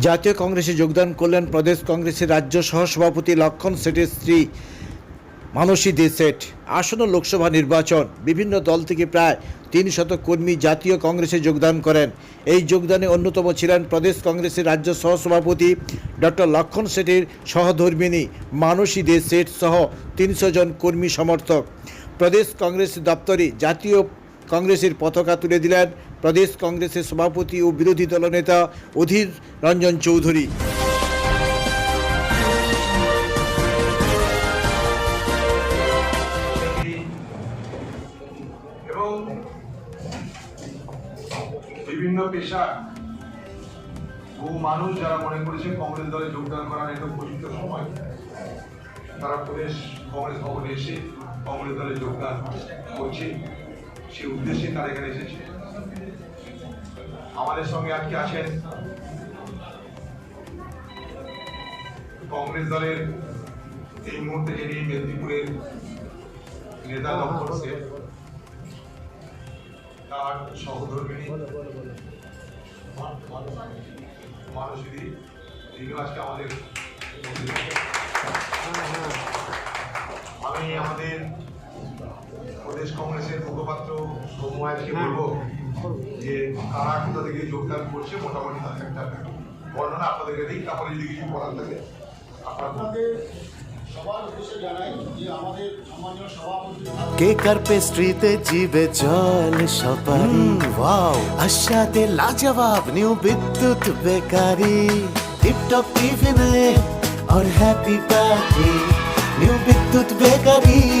জাতীয় কংগ্রেসে যোগদান করলেন প্রদেশ কংগ্রেসের রাজ্য সহসভাপতি লক্ষণ সেটের স্ত্রী মানসী দে সেট আসন্ন লোকসভা নির্বাচন, বিভিন্ন দল থেকে প্রায় তিন শত কর্মী জাতীয় কংগ্রেসে যোগদান করেন। এই যোগদানে অন্যতম ছিলেন প্রদেশ কংগ্রেসের রাজ্য সহসভাপতি ডক্টর লক্ষণ সেটের সহধর্মিনী মানসী দে সেট সহ তিনশো জন কর্মী সমর্থক। প্রদেশ কংগ্রেস দপ্তরে জাতীয় কংগ্রেসের পতাকা তুলে দিলেন প্রদেশ কংগ্রেসের সভাপতি ও বিরোধী দলনেতা অধীর রঞ্জন চৌধুরী। বিভিন্ন পেশা বহু মানুষ যারা মনে করেছে কংগ্রেস দলে যোগদান করার একটা উপযুক্ত সময়, তারা প্রদেশ কংগ্রেস ভবনে এসে কংগ্রেস দলে যোগদান করছে। সেই উদ্দেশ্যে তারা এখানে এসেছে। আমাদের সঙ্গে আজকে আছেন? কংগ্রেস দলের এই মুহূর্তে যিনি মেদিনীপুরের নেতা লক্ষণ সেন তার সহধর্মিনী মানসী তিনি আজকে আমাদের আমি আমাদের প্রদেশ কংগ্রেসের মুখপাত্র সৌম্যকে বলবো যে কারা কোথা থেকে যোগদান করছে মোটামুটি তাদের একটা বর্ণনা আপনাদেরকে দিই তারপরে যদি কিছু বলার থাকে আপনার আপনাদের সবার উদ্দেশ্যে জানাই যে আমাদের সম্মানীয় সভাপতি কেকার পেস্ট্রিতে জিবে জল সপারি ওয়াও আশাতে লাজবাব নিউ বিদ্যুৎ বেকারি টিপটপ টিফিনে और happy party new Bidyut bakery